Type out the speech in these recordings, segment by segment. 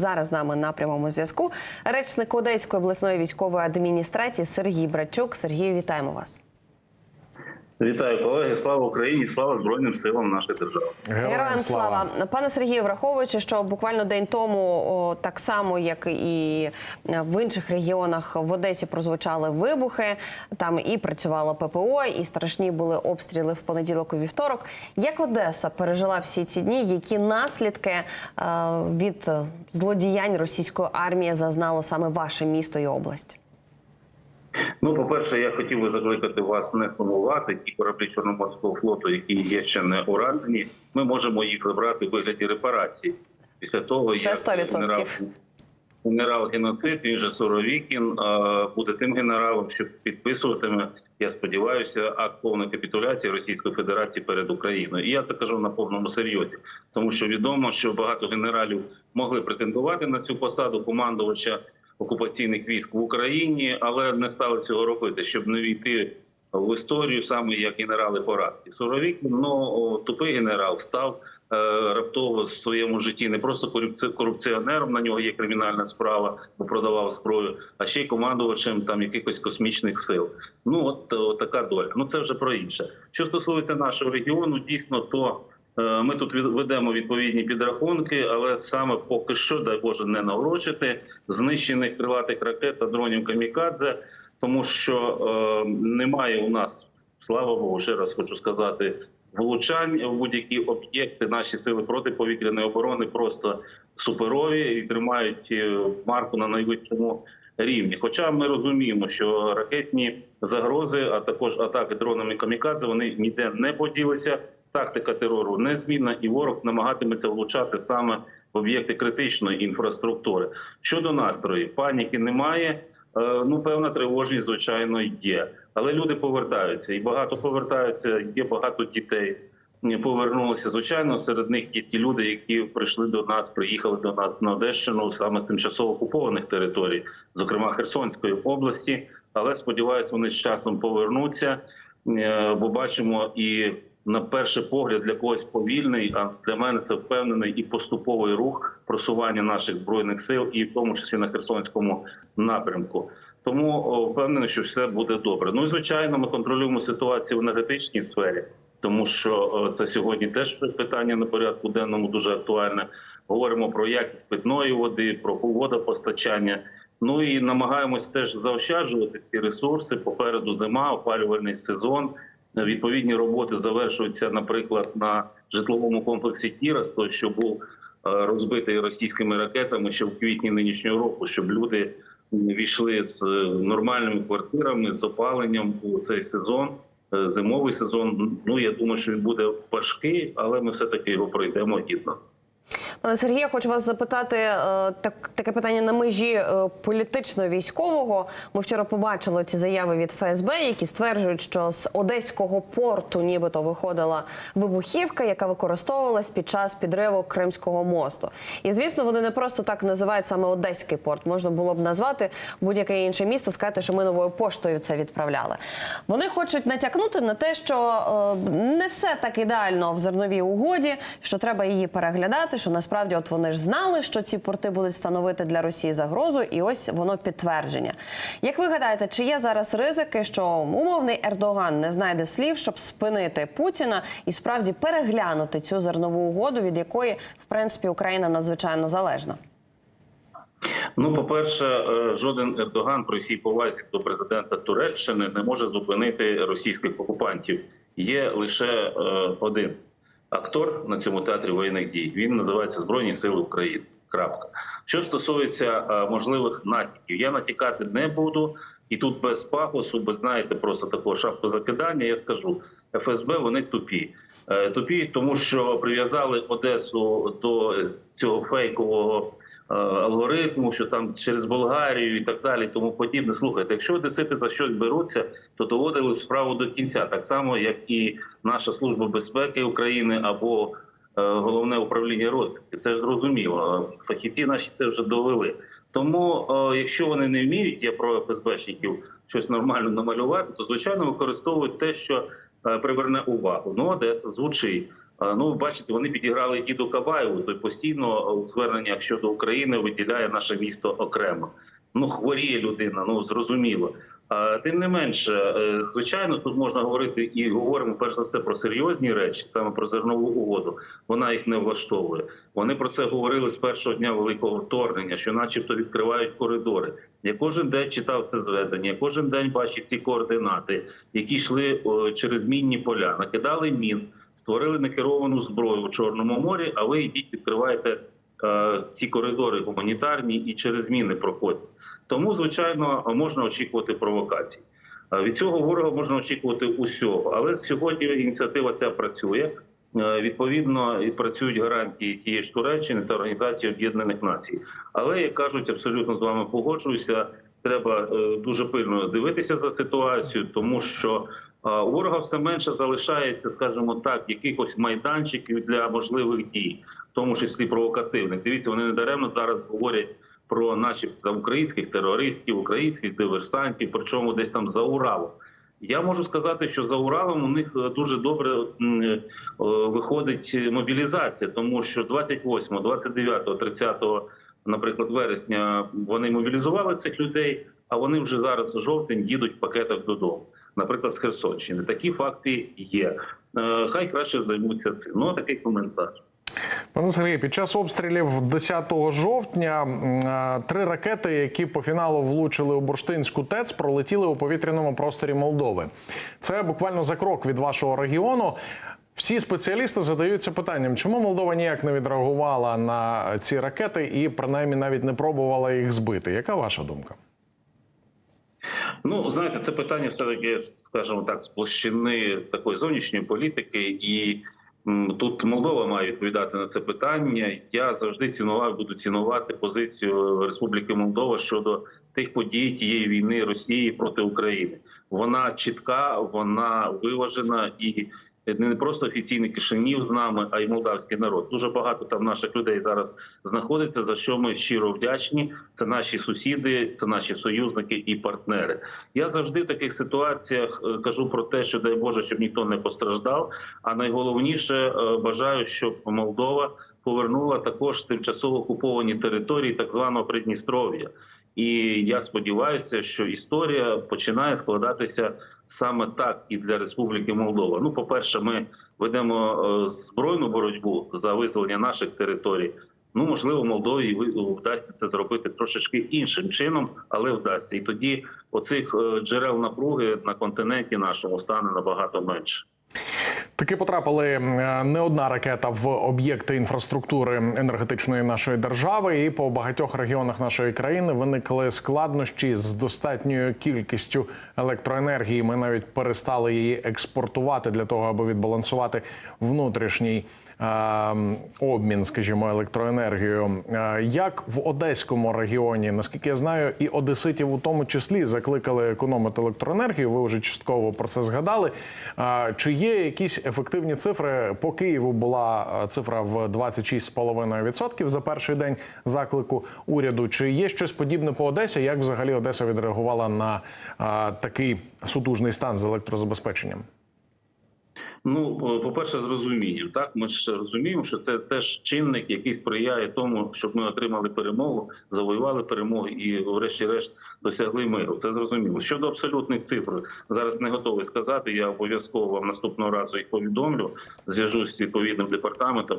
Зараз з нами на прямому зв'язку речник Одеської обласної військової адміністрації Сергій Брачук. Сергію, вітаємо вас. Вітаю колеги, слава Україні, слава Збройним силам нашої держави. Героям слава пане Сергію, враховуючи, що буквально день тому, о, так само як і в інших регіонах в Одесі прозвучали вибухи. Там і працювало ППО, і страшні були обстріли в понеділок і вівторок. Як Одеса пережила всі ці дні? Які наслідки е, від злодіянь російської армії зазнало саме ваше місто і область? Ну, по-перше, я хотів би закликати вас не сумувати. Ті кораблі Чорноморського флоту, які є ще не уражені, ми можемо їх забрати в вигляді репарацій. Після того, Це як 100%. генерал, генерал геноцид, він же Суровікін, буде тим генералом, що підписуватиме, я сподіваюся, акт повної капітуляції Російської Федерації перед Україною. І я це кажу на повному серйозі, тому що відомо, що багато генералів могли претендувати на цю посаду командувача окупаційних військ в Україні, але не стали цього робити, щоб не війти в історію саме як генерали поразки. Суровікін, ну тупий генерал, став е, раптово в своєму житті не просто корупці- корупціонером. На нього є кримінальна справа, бо продавав зброю, а ще й командувачем там якихось космічних сил. Ну от, от така доля. Ну це вже про інше. Що стосується нашого регіону, дійсно то. Е, Ми тут ведемо відповідні підрахунки, але саме поки що, дай Боже, не наврочити знищених крилатих ракет та дронів камікадзе, тому що е, немає у нас, слава Богу, ще раз хочу сказати, влучань в будь-які об'єкти. Наші сили протиповітряної оборони просто суперові і тримають е, марку на найвищому рівні. Хоча ми розуміємо, що ракетні загрози, а також атаки дронами камікадзе, вони ніде не поділися. Тактика терору незмінна, і ворог намагатиметься влучати саме в об'єкти критичної інфраструктури. Щодо настрою, паніки немає. Е, Ну, певна тривожність, звичайно, є. Але люди повертаються, і багато повертаються. Є багато дітей. Повернулися. Звичайно, серед них є ті люди, які прийшли до нас, приїхали до нас на Одещину саме з тимчасово окупованих територій, зокрема Херсонської області. Але сподіваюся, вони з часом повернуться, Е, бо бачимо і на перший погляд для когось повільний, а для мене це впевнений і поступовий рух просування наших збройних сил, і в тому числі на Херсонському напрямку. Тому впевнений, що все буде добре. Ну і звичайно, ми контролюємо ситуацію в енергетичній сфері, тому що це сьогодні теж питання на порядку денному дуже актуальне. Говоримо про якість питної води, про водопостачання. Ну і намагаємось теж заощаджувати ці ресурси. Попереду зима, опалювальний сезон. Відповідні роботи завершуються, наприклад, на житловому комплексі Кірас, той, що був е, розбитий російськими ракетами ще в квітні нинішнього року, щоб люди війшли з е, нормальними квартирами, з опаленням у цей сезон, е, зимовий сезон. Ну я думаю, що він буде важкий, але ми все таки його пройдемо гідно. Пане Сергію, я хочу вас запитати е, так, таке питання на межі е, політично-військового. Ми вчора побачили ці заяви від ФСБ, які стверджують, що з одеського порту нібито виходила вибухівка, яка використовувалась під час підриву Кримського мосту. І звісно, вони не просто так називають саме Одеський порт. Можна було б назвати будь-яке інше місто, сказати, що ми новою поштою це відправляли. Вони хочуть натякнути на те, що е, не все так ідеально в зерновій угоді, що треба її переглядати. Що насправді, от вони ж знали, що ці порти будуть становити для Росії загрозу, і ось воно підтвердження. Як ви гадаєте, чи є зараз ризики, що умовний Ердоган не знайде слів, щоб спинити Путіна і справді переглянути цю зернову угоду, від якої в принципі Україна надзвичайно залежна? Ну, по-перше, е, жоден Ердоган при всій повазі до президента Туреччини не може зупинити російських окупантів. Є лише е, один актор на цьому театрі воєнних дій. Він називається Збройні Сили України. Крапка. Що стосується е, можливих натяків, я натякати не буду. І тут без пафосу, без знаєте, просто такого шапкозакидання, я скажу, ФСБ вони тупі. Е, Тупі, тому що прив'язали Одесу до цього фейкового алгоритму, що там через Болгарію і так далі, тому подібне. Слухайте, якщо одесити за щось беруться, то доводили справу до кінця, так само як і наша служба безпеки України або е, головне управління розвідки. Це ж зрозуміло. Фахівці наші це вже довели. Тому, е, якщо вони не вміють, я про ФСБшників щось нормально намалювати, то звичайно використовують те, що е, приверне увагу. Ну, Одеса звучить. Е, Ну, бачите, вони підіграли і до Кабаєву, той постійно у зверненнях щодо України виділяє наше місто окремо. Ну, хворіє людина, ну зрозуміло. А тим не менше, е, звичайно, тут можна говорити і говоримо перш за все про серйозні речі, саме про зернову угоду. Вона їх не влаштовує. Вони про це говорили з першого дня великого вторгнення, що, начебто, відкривають коридори. Я кожен день читав це зведення, я кожен день бачив ці координати, які йшли через мінні поля, накидали мін, створили некеровану зброю у Чорному морі. А ви йдіть, відкриваєте е, ці коридори гуманітарні і через міни проходять. Тому, звичайно, можна очікувати провокацій. Е, Від цього ворога можна очікувати усього. Але сьогодні ініціатива ця працює. Е, Відповідно, і працюють гарантії тієї ж Туреччини та Організації Об'єднаних Націй. Але як кажуть, абсолютно з вами погоджуюся. Треба дуже пильно дивитися за ситуацією, тому що у ворога все менше залишається, скажімо так, якихось майданчиків для можливих дій, в тому числі провокативних. Дивіться, вони недаремно зараз говорять про начебто українських терористів, українських диверсантів, причому десь там за Уралом. Я можу сказати, що за Уралом у них е, дуже добре е, виходить мобілізація, тому що 28, 29, 30, наприклад, вересня вони мобілізували цих людей, а вони вже зараз жовтень їдуть в пакетах додому. Наприклад, з Херсонщини. Такі факти є. Е, Хай краще займуться цим. Ну, такий коментар. Пане Сергій, під час обстрілів 10 жовтня три ракети, які по фіналу влучили у Бурштинську ТЕЦ, пролетіли у повітряному просторі Молдови. Це буквально за крок від вашого регіону. Всі спеціалісти задаються питанням, чому Молдова ніяк не відреагувала на ці ракети і принаймні навіть не пробувала їх збити. Яка ваша думка? Ну, знаєте, це питання все таки, скажімо так, з площини такої зовнішньої політики, і тут Молдова має відповідати на це питання. Я завжди цінував, буду цінувати позицію Республіки Молдова щодо тих подій тієї війни Росії проти України. Вона чітка, вона виважена і. Не просто офіційний Кишинів з нами, а й молдавський народ. Дуже багато там наших людей зараз знаходиться. За що ми щиро вдячні. Це наші сусіди, це наші союзники і партнери. Я завжди в таких ситуаціях е, кажу про те, що дай Боже, щоб ніхто не постраждав. А найголовніше е, бажаю, щоб Молдова повернула також тимчасово окуповані території так званого Придністров'я. І я сподіваюся, що історія починає складатися саме так і для Республіки Молдова. Ну, по-перше, ми ведемо е, збройну боротьбу за визволення наших територій. Ну, можливо, Молдові ви- вдасться це зробити трошечки іншим чином, але вдасться. І тоді оцих е, джерел напруги на континенті нашому стане набагато менше. Таки потрапили не одна ракета в об'єкти інфраструктури енергетичної нашої держави, і по багатьох регіонах нашої країни виникли складнощі з достатньою кількістю електроенергії. Ми навіть перестали її експортувати для того, аби відбалансувати внутрішній. Е, Обмін, скажімо, електроенергією. Е, Як в Одеському регіоні, наскільки я знаю, і одеситів у тому числі закликали економити електроенергію. Ви вже частково про це згадали. Е, Чи є якісь ефективні цифри? По Києву була е, цифра в 26,5% за перший день заклику уряду. Чи є щось подібне по Одесі? Як взагалі Одеса відреагувала на такий сутужний стан з електрозабезпеченням? Ну, по-перше, з розумінням. Так, ми ж розуміємо, що це теж чинник, який сприяє тому, щоб ми отримали перемогу, завоювали перемогу і, врешті-решт, досягли миру. Це зрозуміло. Щодо абсолютних цифр, зараз не готовий сказати. Я обов'язково вам наступного разу їх повідомлю. Зв'яжусь з відповідним департаментом,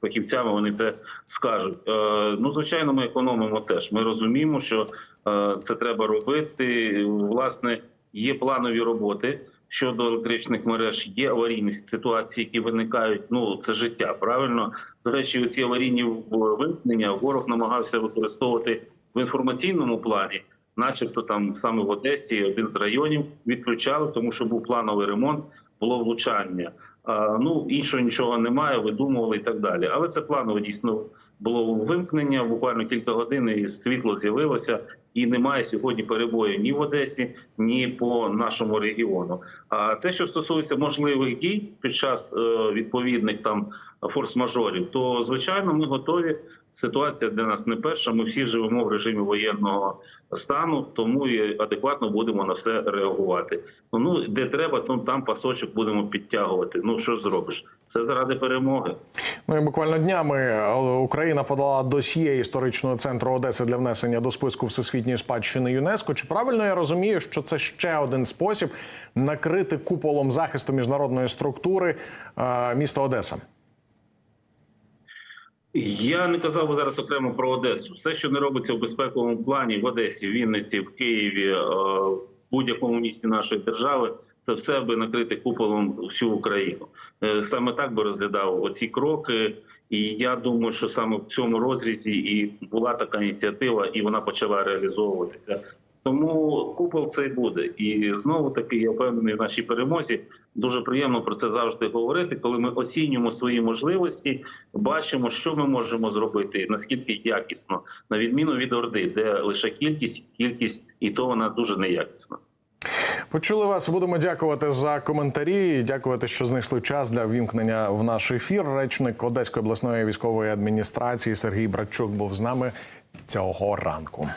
фахівцями. Вони це скажуть. Е, ну, звичайно, ми економимо теж. Ми розуміємо, що е, це треба робити. Власне, є планові роботи щодо електричних мереж є аварійні ситуації, які виникають. Ну це життя. Правильно до речі, ці аварійні вимкнення ворог намагався використовувати в інформаційному плані, начебто, там саме в Одесі один з районів відключали, тому що був плановий ремонт, було влучання. А, ну іншого нічого немає, видумували і так далі. Але це планово дійсно було вимкнення. Буквально кілька годин і світло з'явилося. І немає сьогодні перебою ні в Одесі, ні по нашому регіону. А те, що стосується можливих дій під час е, відповідних там форс-мажорів, то звичайно ми готові ситуація для нас не перша. Ми всі живемо в режимі воєнного стану, тому і адекватно будемо на все реагувати. Ну де треба, то там пасочок будемо підтягувати. Ну що зробиш? Все заради перемоги. Ну і буквально днями е, Україна подала досьє історичного центру Одеси для внесення до списку всесвітньої спадщини ЮНЕСКО. Чи правильно я розумію, що це ще один спосіб накрити куполом захисту міжнародної структури е, міста Одеса? Я не казав би зараз окремо про Одесу. Все, що не робиться в безпековому плані в Одесі, в Вінниці, в Києві, е, в будь-якому місті нашої держави, це все би накрити куполом всю Україну. Е, Саме так би розглядав оці кроки. І я думаю, що саме в цьому розрізі і була така ініціатива, і вона почала реалізовуватися. Тому купол цей буде. І знову таки я впевнений в нашій перемозі. Дуже приємно про це завжди говорити, коли ми оцінюємо свої можливості, бачимо, що ми можемо зробити, наскільки якісно, на відміну від Орди, де лише кількість, кількість, і то вона дуже неякісна. Почули вас. Будемо дякувати за коментарі. Дякувати, що знайшли час для ввімкнення в наш ефір. Речник Одеської обласної військової адміністрації Сергій Братчук був з нами цього ранку.